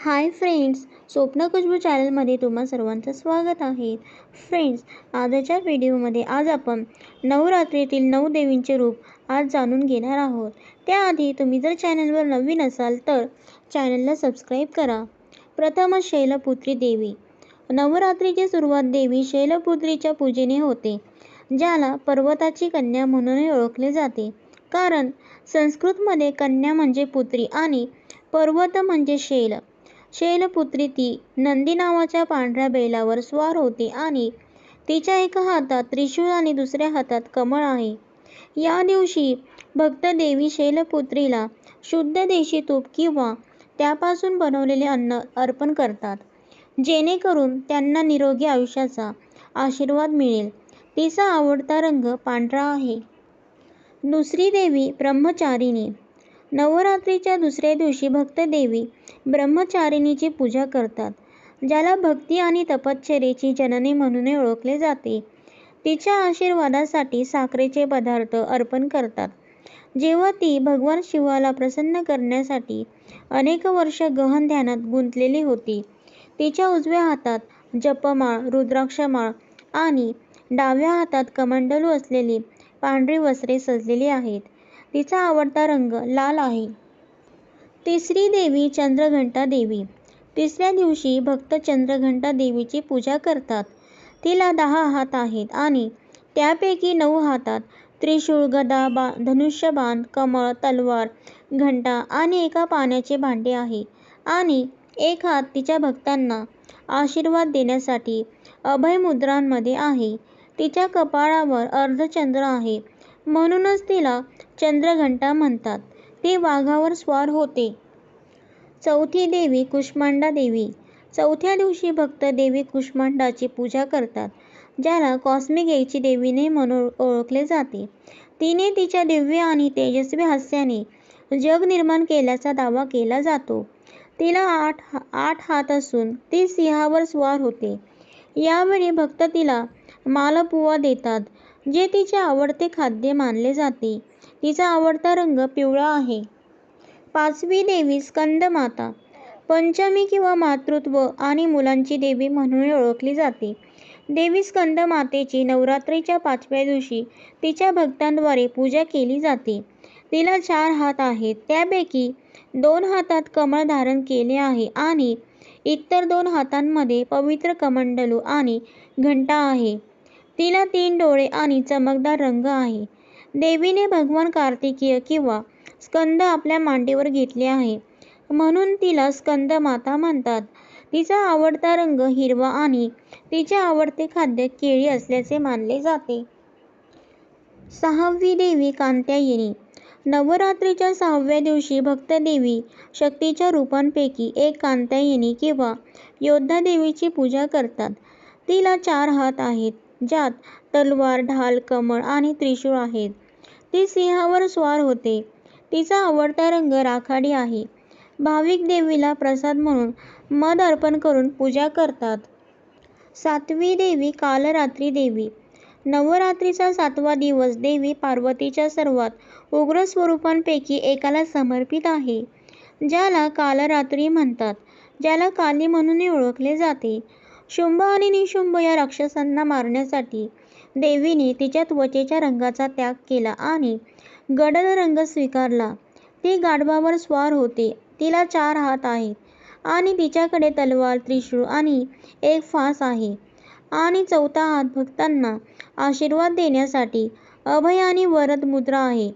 Hi friends स्वप्न खुशबू चॅनलमध्ये तुम्हा सर्वांचं स्वागत आहे. फ्रेंड्स आजच्या व्हिडिओमध्ये आज आपण नवरात्रीतील नऊ देवींचे रूप आज जाणून घेणार आहोत. त्याआधी तुम्ही जर चॅनलवर नवीन असाल तर चॅनलला सबस्क्राईब करा. प्रथमच शैलपुत्री देवी. नवरात्रीची सुरुवात देवी शैलपुत्रीच्या पूजेने होते ज्याला पर्वताची कन्या म्हणूनही ओळखले जाते. कारण संस्कृतमध्ये कन्या म्हणजे पुत्री आणि पर्वत म्हणजे शैल. शैलपुत्री ती नंदी नावाच्या पांढऱ्या बैलावर स्वार होते आणि तिच्या एका हातात त्रिशूळ आणि दुसऱ्या हातात कमळ आहे. या दिवशी भक्त देवी शैलपुत्रीला शुद्ध देशी तूप किंवा त्यापासून बनवलेले अन्न अर्पण करतात. जेणेकरून त्यांना निरोगी आयुष्याचा आशीर्वाद मिळेल. तिचा आवडता रंग पांढरा आहे. दुसरी देवी ब्रह्मचारिणी. नवरात्रीच्या दुसऱ्या दिवशी भक्त देवी ब्रह्मचारिणीची पूजा करतात ज्याला भक्ती आणि तपश्चर्येची जननी म्हणूनही ओळखले जाते. तिच्या आशीर्वादासाठी साखरेचे पदार्थ अर्पण करतात. जेव्हा ती भगवान शिवाला प्रसन्न करण्यासाठी अनेक वर्ष गहन ध्यानात गुंतलेली होती तिच्या उजव्या हातात जपमाळ रुद्राक्षमाळ आणि डाव्या हातात कमंडलू असलेली पांढरी वस्त्रे सजलेली आहेत. तिचा आवडता रंग लाल आहे. तिसरी देवी चंद्रघंटा देवी. तिसऱ्या दिवशी भक्त चंद्रघंटा देवीची पूजा करतात. तिला दहा हात आहेत आणि त्यापैकी नऊ हातात त्रिशूळ गदा बा धनुष्यबाण कमळ तलवार घंटा आणि एका पाण्याचे भांडे आहे आणि एक हात तिच्या भक्तांना आशीर्वाद देण्यासाठी अभय मुद्रांमध्ये आहे. तिच्या कपाळावर अर्धचंद्र आहे. म्हणूनच तिला चंद्रघंटा म्हणतात. ती वाघावर स्वार होते. चौथी देवी कुष्मांडा देवी. चौथ्या दिवशी भक्त देवी कुष्मांडाची पूजा करतात ज्याला कॉस्मिक एची देवीने म्हणून ओळखले जाते. तिने तिच्या दिव्य आणि तेजस्वी हास्याने जग निर्माण केल्याचा दावा केला जातो. तिला आठ आठ हात असून ती सिंहावर स्वार होते. यावेळी भक्त तिला मालपुवा देतात. जे तिचे आवडते खाद्य मानले जाते तिचा आवडता रंग पिवळा आहे. पाचवी देवी स्कंदमाता. पंचमी किंवा मातृत्व आणि मुलांची देवी म्हणून ओळखली जाते. देवी स्कंदमातेची नवरात्रीच्या पाचव्या दिवशी तिच्या भक्तांद्वारे पूजा केली जाते. तिला चार हात आहेत त्यापैकी दोन हातात कमळ धारण केले आहे आणि इतर दोन हातांमध्ये पवित्र कमंडलू आणि घंटा आहे. तिला तीन डोळे आणि चमकदार रंग आहे. देवीने भगवान कार्तिकीय किंवा स्कंद आपल्या मांडीवर घेतले आहे. म्हणून तिला स्कंद माता म्हणतात. तिचा आवडता रंग हिरवा आणि तिचे आवडते खाद्य केळी असल्याचे मानले जाते. सहावी देवी कांत्यायिनी. नवरात्रीच्या सहाव्या दिवशी भक्त देवी शक्तीच्या रूपांपैकी एक कांत्यायिनी किंवा योद्धा देवीची पूजा करतात. तिला चार हात आहेत. ज्यात तलवार ढाल कमळ आणि त्रिशूळ आहेत. ती सिंहावर स्वार होते. तिचा आवडता रंग राखाडी आहे. भाविक देवीला प्रसाद म्हणून मध अर्पण करून पूजा करतात. सातवी देवी कालरात्री देवी. नवरात्रीचा सातवा दिवस देवी पार्वतीच्या सर्वात उग्र स्वरूपांपैकी एकाला समर्पित आहे. ज्याला कालरात्री म्हणतात. ज्याला काली म्हणूनही ओळखले जाते. शुंभ आणि निशुंभ या राक्षसांना मारण्यासाठी देवीने तिच्या त्वचेच्या रंगाचा त्याग केला आणि गडद रंग स्वीकारला. ती गाढवावर स्वार होते. तिला चार हात आहेत आणि तिच्याकडे तलवार त्रिशूळ आणि एक फास आहे आणि चौथा हात भक्तांना आशीर्वाद देण्यासाठी अभय आणि वरद मुद्रा आहे.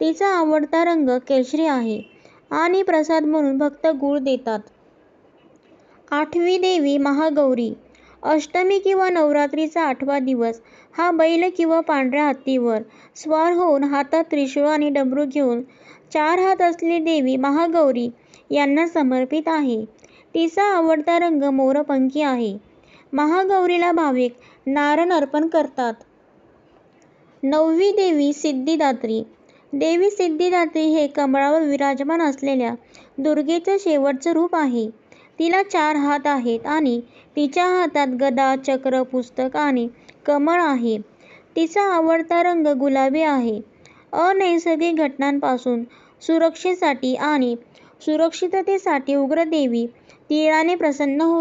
तिचा आवडता रंग केशरी आहे आणि प्रसाद म्हणून भक्त गुळ देतात. आठवी देवी महागौरी. अष्टमी किंवा नवरात्रीचा आठवा दिवस हा बैल किंवा पांढऱ्या हत्तीवर स्वार होऊन हातात त्रिशूळ आणि डबरू घेऊन चार हात असलेली देवी महागौरी यांना समर्पित आहे. तिचा आवडता रंग मोरपंखी आहे. महागौरीला भाविक नारण अर्पण करतात. नववी देवी सिद्धिदात्री. देवी सिद्धिदात्री हे कमळावर विराजमान असलेल्या दुर्गेचं शेवटचं रूप आहे. तिला चार हात आहेत आणि तिच्या हातात गदा चक्र पुस्तक आणि कमळ आहे. तिचा आवडता रंग गुलाबी आहे. अनैसर्गिक घटनांपासून सुरक्षेसाठी आणि सुरक्षिततेसाठी उग्रदेवी तिळाने प्रसन्न हो